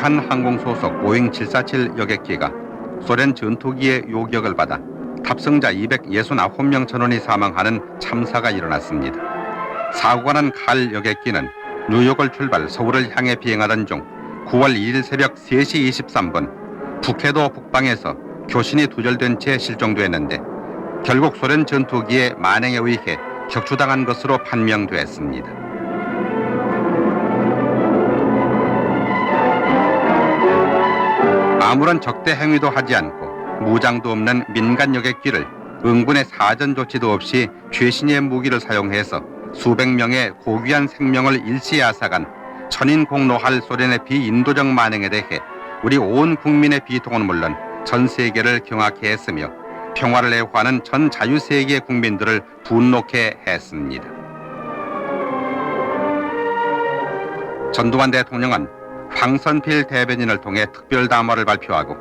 대한항공 소속 보잉 747 여객기가 소련 전투기의 요격을 받아 탑승자 269명 전원이 사망하는 참사가 일어났습니다. 사고가 난 칼 여객기는 뉴욕을 출발 서울을 향해 비행하던 중 9월 2일 새벽 3시 23분 북해도 북방에서 교신이 두절된 채 실종됐는데 결국 소련 전투기의 만행에 의해 격추당한 것으로 판명됐습니다. 아무런 적대 행위도 하지 않고 무장도 없는 민간 여객기를 응군의 사전 조치도 없이 최신의 무기를 사용해서 수백 명의 고귀한 생명을 일시에 앗아간 천인 공로할 소련의 비인도적 만행에 대해 우리 온 국민의 비통은 물론 전 세계를 경악해 했으며 평화를 애호하는 전 자유 세계 국민들을 분노케 했습니다. 전두환 대통령은 황선필 대변인을 통해 특별 담화를 발표하고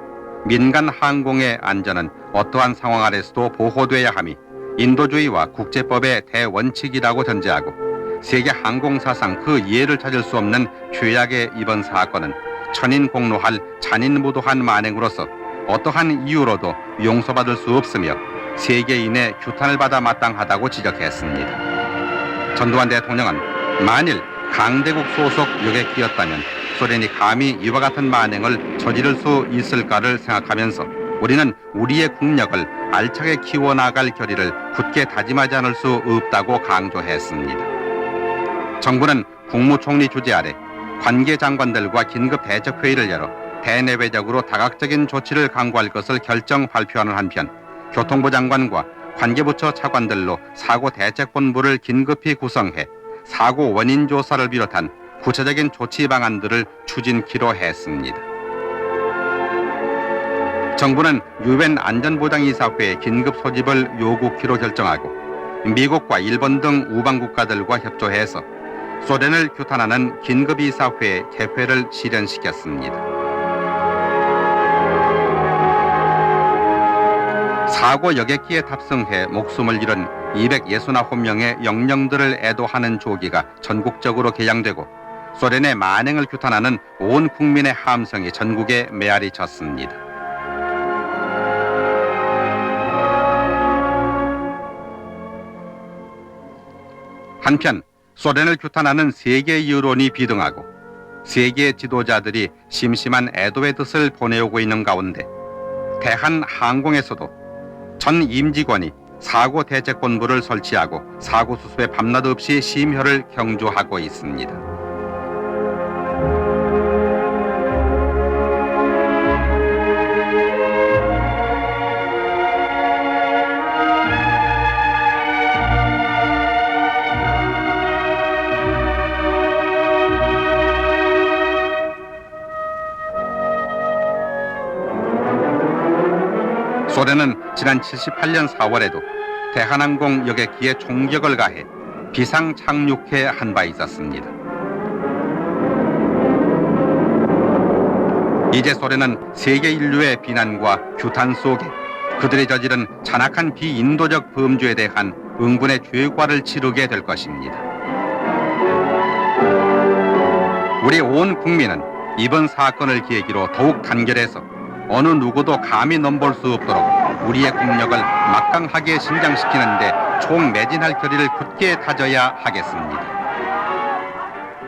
민간 항공의 안전은 어떠한 상황 아래서도 보호돼야 함이 인도주의와 국제법의 대원칙이라고 전제하고 세계 항공사상 그 이해를 찾을 수 없는 죄악의 이번 사건은 천인 공로할 잔인무도한 만행으로서 어떠한 이유로도 용서받을 수 없으며 세계인의 규탄을 받아 마땅하다고 지적했습니다. 전두환 대통령은 만일 강대국 소속 여객기였다면 소련이 감히 이와 같은 만행을 저지를 수 있을까를 생각하면서 우리는 우리의 국력을 알차게 키워나갈 결의를 굳게 다짐하지 않을 수 없다고 강조했습니다. 정부는 국무총리 주재 아래 관계 장관들과 긴급 대책 회의를 열어 대내외적으로 다각적인 조치를 강구할 것을 결정 발표하는 한편 교통부 장관과 관계부처 차관들로 사고 대책본부를 긴급히 구성해 사고 원인 조사를 비롯한 구체적인 조치 방안들을 추진키로 했습니다. 정부는 유엔 안전보장이사회의 긴급 소집을 요구키로 결정하고 미국과 일본 등 우방 국가들과 협조해서 소련을 규탄하는 긴급이사회 개회를 실현시켰습니다. 사고 여객기에 탑승해 목숨을 잃은 269명의 영령들을 애도하는 조기가 전국적으로 개양되고 소련의 만행을 규탄하는 온 국민의 함성이 전국에 메아리 쳤습니다. 한편 소련을 규탄하는 세계 여론이 비등하고 세계 지도자들이 심심한 애도의 뜻을 보내오고 있는 가운데 대한 항공에서도 전 임직원이 사고 대책본부를 설치하고 사고 수습에 밤낮 없이 심혈을 경주하고 있습니다. 소련은 지난 78년 4월에도 대한항공 여객기에 총격을 가해 비상 착륙해 한 바 있었습니다. 이제 소련은 세계 인류의 비난과 규탄 속에 그들이 저지른 잔악한 비인도적 범죄에 대한 응분의 죄과를 치르게 될 것입니다. 우리 온 국민은 이번 사건을 계기로 더욱 단결해서 어느 누구도 감히 넘볼 수 없도록 우리의 국력을 막강하게 신장시키는데 총 매진할 결의를 굳게 다져야 하겠습니다.